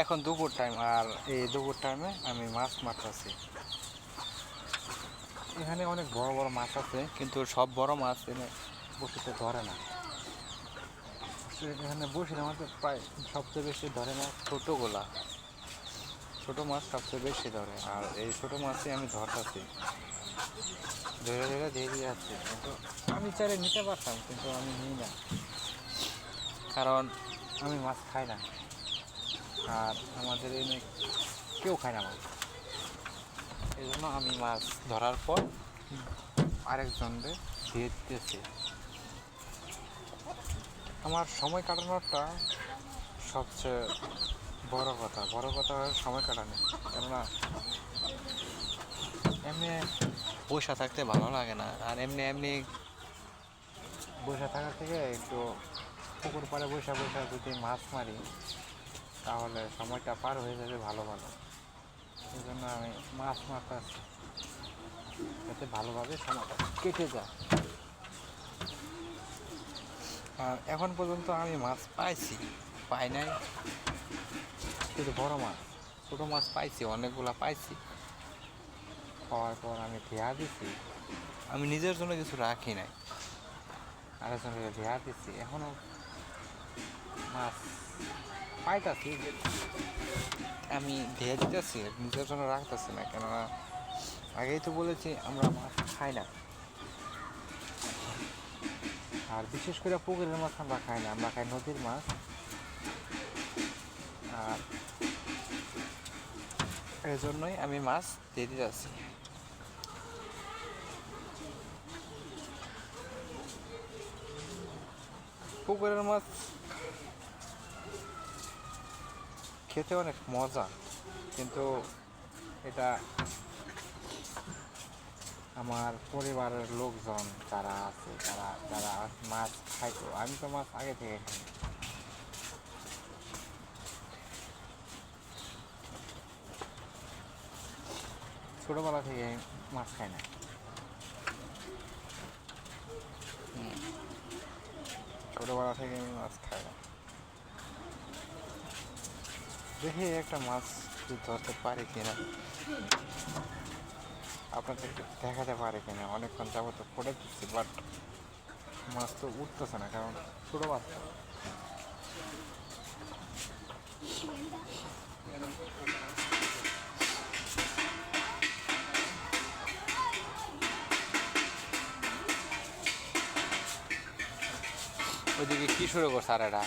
এখন দুপুর টাইম আর এই দুপুর টাইমে আমি মাছ মারতেছি। এখানে অনেক বড় বড় মাছ আছে, কিন্তু সব বড় মাছ এনে বসিতে ধরে না। এখানে বসে আমাদের প্রায় সবচেয়ে বেশি ধরে না ছোটোগুলা ছোটো মাছ সবচেয়ে বেশি ধরে, আর এই ছোটো মাছই আমি ধরতেছি। ধরে ধরে দিয়ে যাচ্ছে, কিন্তু আমি চাইলে নিতে পারতাম, কিন্তু আমি নিই না। কারণ আমি মাছ খাই না। আর আমাদের এনে কেউ খায় না মাছ। এই জন্য আমি মাছ ধরার পর আরেকজনকে দিয়ে দিতেছি। আমার সময় কাটানোটা সবচেয়ে বড় কথা। বড় কথা সময় কাটানো। কেননা এমনি বসে থাকতে ভালো লাগে না। আর এমনি এমনি বসে থাকার থেকে একটু পুকুর পাড়ে বসে বসে যদি মাছ মারি তাহলে সময়টা পার হয়ে যাবে ভালো ভালো। এই জন্য আমি মাছ আসছি যাতে ভালোভাবে সময়টা কেটে যায়। আর এখন পর্যন্ত আমি মাছ পাইছি, পাই নাই। কিন্তু বড় মাছ, ছোটো মাছ পাইছি, অনেকগুলা পাইছি। পাওয়ার পর আমি ধেয়া দিছি। আমি নিজের জন্য কিছু রাখি নাই। আরেকজনকে ধেয়া দিছি। এখনও মাছ পাইতাছি আমি ধেয়ে দিতেছি নিজের জন্য রাখতেছি না, কেননা আগেই তো বলেছি আমরা মাছ খাই না। আর বিশেষ করে পুকুরের মাছ আমরা খাই না, আমরা খাই নদীর মাছ। আর এই জন্যই আমি মাছ দিয়ে দিতে যাচ্ছি পুকুরের মাছ খেতে অনেক মজা, কিন্তু এটা আমার পরিবারের লোকজন যারা আছে, তারা, যারা মাছ খাইতো, আমি তো মাছ আগে থেকে খাই ছোটোবেলা থেকে মাছ খাই না। ছোটোবেলা থেকে আমি মাছ খাই না দেখি একটা মাছ ধরতে পারি কিনা। আপনাদেরকে দেখাতে পারে কিনা। অনেকক্ষণ যাবত পড়ে দিচ্ছি বাট মাছ তো উঠতেছে না, কারণ ছোটো বাচ্চা ওইদিকে কি শুরু করছে আর এরা